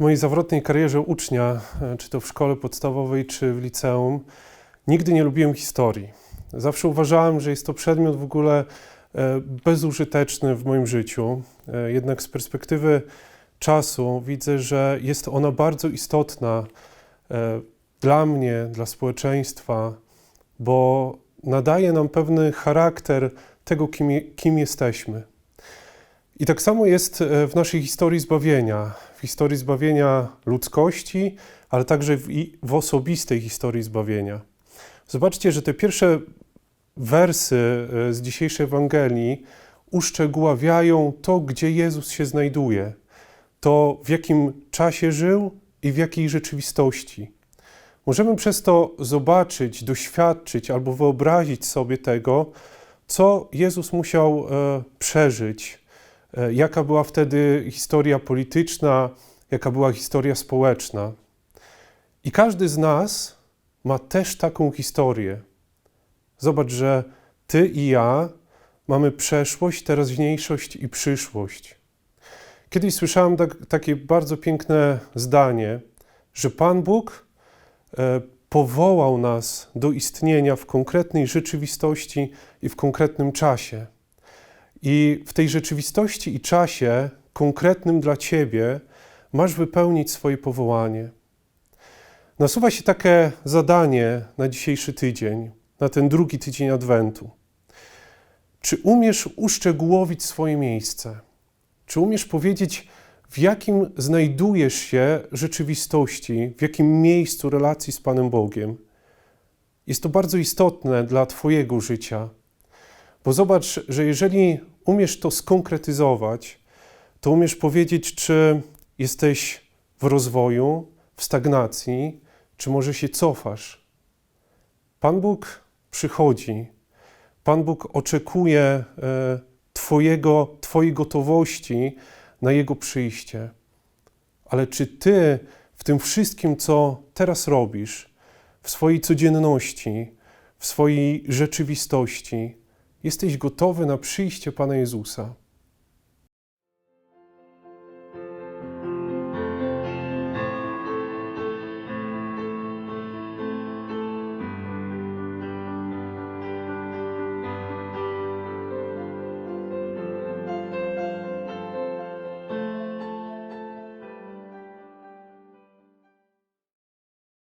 W mojej zawrotnej karierze ucznia, e, czy to w szkole podstawowej, czy w liceum, nigdy nie lubiłem historii. Zawsze uważałem, że jest to przedmiot w ogóle e, bezużyteczny w moim życiu. E, Jednak z perspektywy czasu widzę, że jest ona bardzo istotna dla mnie, dla społeczeństwa, bo nadaje nam pewny charakter tego, kim, kim jesteśmy. I tak samo jest e, w naszej historii zbawienia, w historii zbawienia ludzkości, ale także w, w osobistej historii zbawienia. Zobaczcie, że te pierwsze wersy e, z dzisiejszej Ewangelii uszczegóławiają to, gdzie Jezus się znajduje, to w jakim czasie żył i w jakiej rzeczywistości. Możemy przez to zobaczyć, doświadczyć albo wyobrazić sobie tego, co Jezus musiał e, przeżyć, jaka była wtedy historia polityczna, jaka była historia społeczna. I każdy z nas ma też taką historię. Zobacz, że ty i ja mamy przeszłość, teraźniejszość i przyszłość. Kiedyś słyszałem tak, takie bardzo piękne zdanie, że Pan Bóg e, powołał nas do istnienia w konkretnej rzeczywistości i w konkretnym czasie. I w tej rzeczywistości i czasie konkretnym dla Ciebie masz wypełnić swoje powołanie. Nasuwa się takie zadanie na dzisiejszy tydzień, na ten drugi tydzień Adwentu. Czy umiesz uszczegółowić swoje miejsce? Czy umiesz powiedzieć, w jakim znajdujesz się rzeczywistości, w jakim miejscu relacji z Panem Bogiem? Jest to bardzo istotne dla Twojego życia, bo zobacz, że jeżeli umiesz to skonkretyzować, to umiesz powiedzieć, czy jesteś w rozwoju, w stagnacji, czy może się cofasz. Pan Bóg przychodzi, Pan Bóg oczekuje e, twojego, Twojej gotowości na Jego przyjście. Ale czy Ty w tym wszystkim, co teraz robisz, w swojej codzienności, w swojej rzeczywistości, jesteś gotowy na przyjście Pana Jezusa?